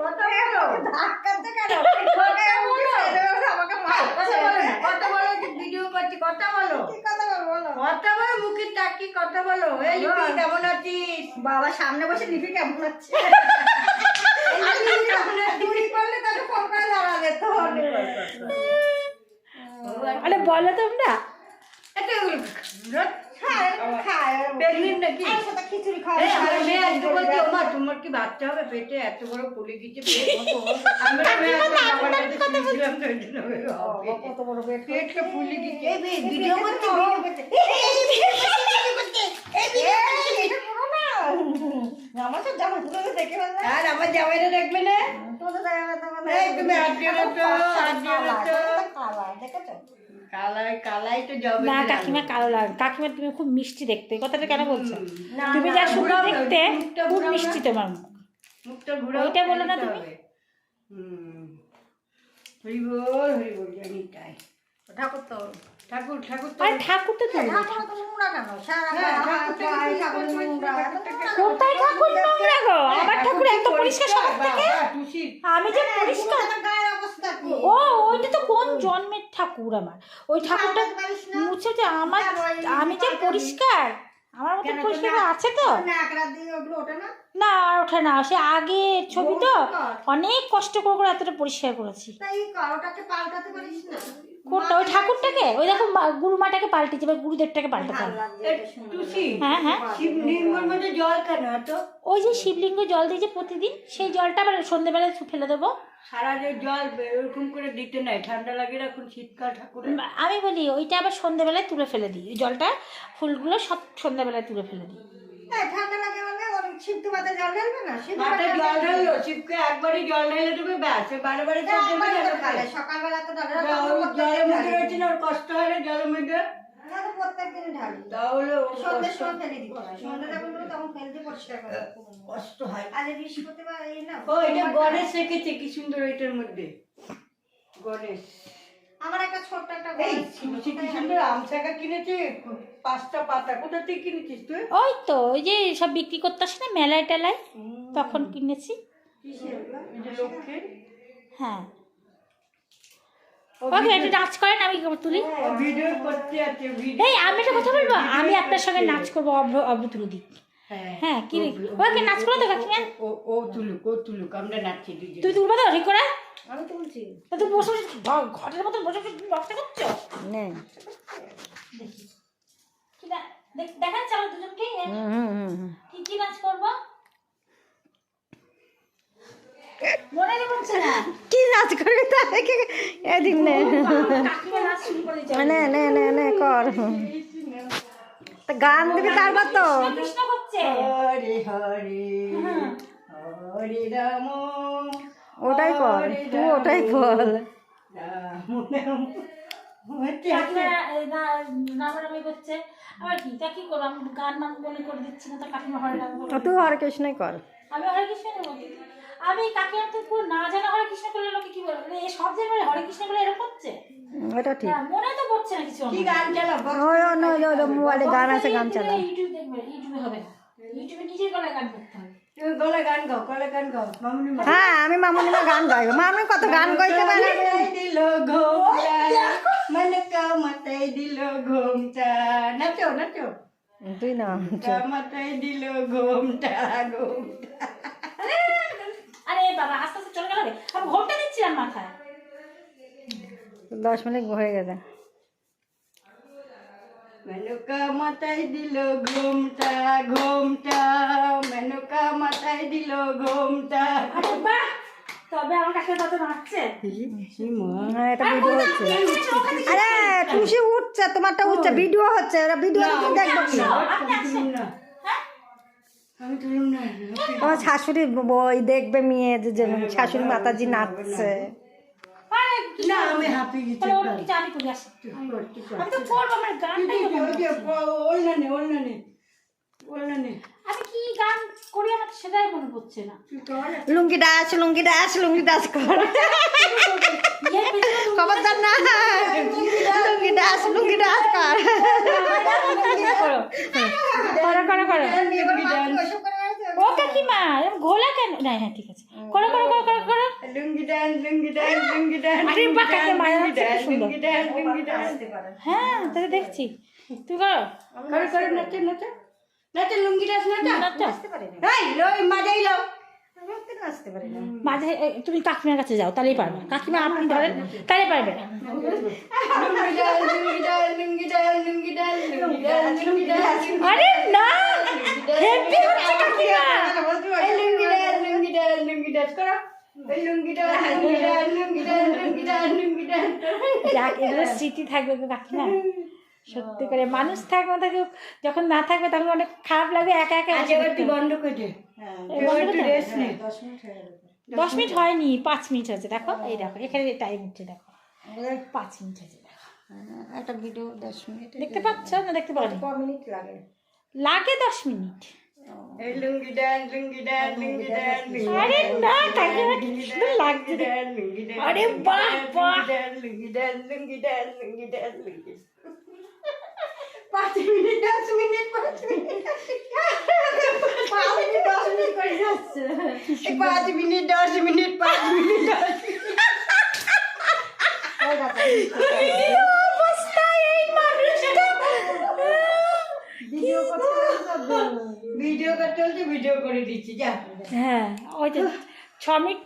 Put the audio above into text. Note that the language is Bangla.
কথা বলো ধাক্কাতে কেন? আমাকে মারছে। কথা বলো ভিডিও করছি কথা বলো? কথা বলো মুখের টাকি কথা বলো এই লিপি কেমন আছিস? বাবা সামনে বসে লিপি কেমন আছে আরে বলো তোমরা। আমার তোমার কি বাচ্চা হবে পেটে? এত বড় তো ভিডিও আমার জামা দেখে আর আমার জামাইটা দেখবে না? কালাই কালাই তো যাবে না কাকিমা কালো লাগে কাকিমা তুমি খুব মিষ্টি দেখতে। এই কথাটা কেন বলছো? তুমি যা সুন্দর দেখতে খুব মিষ্টি তোমার মুখটা ঘুরাও ওইটা বলো না তুমি? হরি বল হরি বল জানি তাই। ঠাকুর তো ঠাকুর ঠাকুর তো। ঠাকুর তো তুমি। ঠাকুর নোংরা কেন? সারা হ্যাঁ, কোথায় ঠাকুর নোংরা গো? আমার ঠাকুর এত পরিষ্কার থেকে? আমি যে ও ওইটা তো জন্মের ঠাকুর আমার। ওই ঠাকুরটা? মুছে যে আমার আমি যে পরিষ্কার? আমার মতো পরিষ্কার আছে তো? না না? আর ওঠে না। সে আগে ছবি তো। অনেক কষ্ট করে করে এতটা পরিষ্কার করেছি। কোনটা? ওই ঠাকুরটাকে? ওই দেখো মা- গুরুমাটাকে পাল্টেছে এবার গুরুদেবটাকে পাল্টাতে হ্যাঁ হ্যাঁ। শিব নির্মল মধ্যে জল কেন ওই যে শিবলিঙ্গ জল দিয়েছে প্রতিদিন সেই জলটা আবার সন্ধ্যেবেলায় ফেলে দেবো। সারা জল এরকম করে দিতে নাই ঠান্ডা লাগে এখন শীতকাল ঠাকুরের। আমি বলি ওইটা আবার সন্ধ্যেবেলায় তুলে ফেলে দিই। ওই জলটা ফুলগুলো সব সন্ধ্যেবেলায় তুলে ফেলে দিই। ঠান্ডা লাগে মানে ওর শিবতু মাথায় জল ঢালবে না শিব মাথায় জল ঢাললো শিবকে একবারই জল ঢালে দেবে ব্যাস বারে বারে তো সকালবেলা তো জলের মধ্যে রয়েছে না ওর কষ্ট হয় না জলের মধ্যে? না তো প্রত্যেকদিন ঢালি। তাহলে ওর সন্ধ্যের সময় ফেলে দিতে হয়। সন্ধ্যা যখন হলো তখন ফেলতে পরিষ্কার করে। কষ্ট হয়। আজ এই বৃহস্পতিবার এই না, ও এটা গণেশ রেখেছে কি সুন্দর এটার মধ্যে। গণেশ। আমার একটা ছোট্ট একটা এই গণেশ ছিল, কি সুন্দর কিনেছে পাঁচটা পাতা। কোথা থেকে কিনেছিস তুই? ওই তো ওই যে সব বিক্রি করতে আসে না মেলায় টেলায়? তখন কিনেছি। হ্যাঁ। ওকে এটা নাচ করেন আমি তুলি? ভিডিও করতে আছে ভিডিও। এই আমি একটা কথা বলব? আমি আপনার সঙ্গে নাচ করব অভ্র তুলে দিই হ্যাঁ কি ওকে নাচ করো তো কাকিমা ও ও তুলুক ও তুলুক আমরা নাচছি তুই তুলবো তো ঠিক করে? আমি তুলছি। তা তুই বসে ঘরের মতন বসে নষ্ট করছ না। দেখ- দেখাচ্ছে আমার দুজনকে? কি কি নাচ করব? মনে নেই পড়ছে না। নাচ করবি তা এদিক নে। নে নে নে নে কর। তা গান দিবি তারপর তো। হরে হরে হরে রাম। ওটাই কর তুই ওটাই বলে। তুই হরে কৃষ্ণই কর। আমি হরে কৃষ্ণ আমি কাকিমা তো পুরো না জানা হরে কৃষ্ণ করলে লোকে কি বলবে? বলে, এ সব জায়গায় হরে কৃষ্ণ বলে এরকম করছে হুম, ওটা ঠিক। মনে তো পড়ছে না কিছু কি গান চালা ওই ওই ওই ওই ওই মোবাইলে গান আছে গান ইউটিউব দেখবে ইউটিউবে হবে না। ইউটিউবে নিজের গলায় গান করতে হবে। তুমি গলা গান গাও গলা গান গাও মামুনি হ্যাঁ আমি মামুনিমা গান গাইব। মামুনি কত গান গাইতে পারে? দিল ঘোমটা। মনকা মাথায় দিল ঘোমটা। নাচো নাচো। তুই না মাথায় দিল ঘোমটা ঘোমটা। বাবা আস্তে আস্তে চলে গেল রে। আমি ঘোমটা দিচ্ছিলাম মাথায়। দশ মিনিট হয়ে গেছে। মেনকা মাথায় দিল ঘোমটা ঘোমটা। মেনকা মাথায় দিল ঘোমটা। তবে আমার কাছে নাচছে। হ্যাঁ এটা ভিডিও হচ্ছে। আরে টুসি উঠছে তোমারটা উঠছে ভিডিও হচ্ছে ওরা ভিডিও দেখব। কি আপনি আসেন না আমি তুলুম না তোমার শাশুড়ি বই দেখবে মেয়ে যে শাশুড়ি মাতাজি নাচছে। না আমি হাঁপিয়ে গেছি তাহলে ওর কিছু আমি করে আসি। আমি তো করব আমার গানটাই তো হচ্ছে। ওলনা নে ওলনা নে ওলনা নে আমি কি গান করি আমার সেটাই মনে পড়ছে না। Lungi dance lungi dance lungi dance কর। খবরদার না। লুঙ্গি ডাস লুঙ্গি ডাস কর। করো। করো করো করো এবার মাকে ওইসব করে বেড়াচ্ছে, ও কাকিমা এরকম ঘোলা কেন? না হ্যাঁ ঠিক আছে। করো করো করো করো করো। Lungi dance lungi dance lungi dance আরে বাহ, কাকিমা, লুঙ্গি লুঙ্গি ডান্স লুঙ্গি ডান্স। হ্যাঁ তাহলে দেখছি। তুই করো। করো করো নাচে নাচে। নাচে লুঙ্গি ডান্স নাচা। নাচো। না এই লই মাজাই লও না মাঝে তুমি কাকিমার কাছে যাও তাহলেই পারবে কাকিমা আপনি ধরেন তাহলে পারবে আরে না হেপি হচ্ছে কাকিমা যাক এগুলো স্মৃতি থাকবে কাকিমা সত্যি করে মানুষ থাকবে থাকুক যখন না থাকবে তখন অনেক খারাপ লাগবে একা একা। বন্ধ করে হ্যাঁ দশ মিনিট হয়ে হয়নি পাঁচ মিনিট হয়েছে দেখো এই দেখো এখানে টাইম হচ্ছে দেখো পাঁচ মিনিট হয়েছে দেখো হ্যাঁ, একটা ভিডিও দশ মিনিট দেখতে পাচ্ছ না দেখতে পাচ্ছ ক মিনিট লাগে লাগে দশ মিনিট আরে না কি সুন্দর লাগছে লুঙ্গি ডান্স আরে বাহ, বাহ। Lungi dance lungi dance lungi dance lungi পাঁচ মিনিট দশ মিনিট পাঁচ মিনিট। পাঁচ মিনিট দশ মিনিট করে যাচ্ছে। পাঁচ মিনিট দশ মিনিট পাঁচ মিনিট দশ মিনিট। ওই দেখো, কি অবস্থা এই মানুষটা ভিডিও করে দিচ্ছি যা। হ্যাঁ ওই যে ছ মিনিট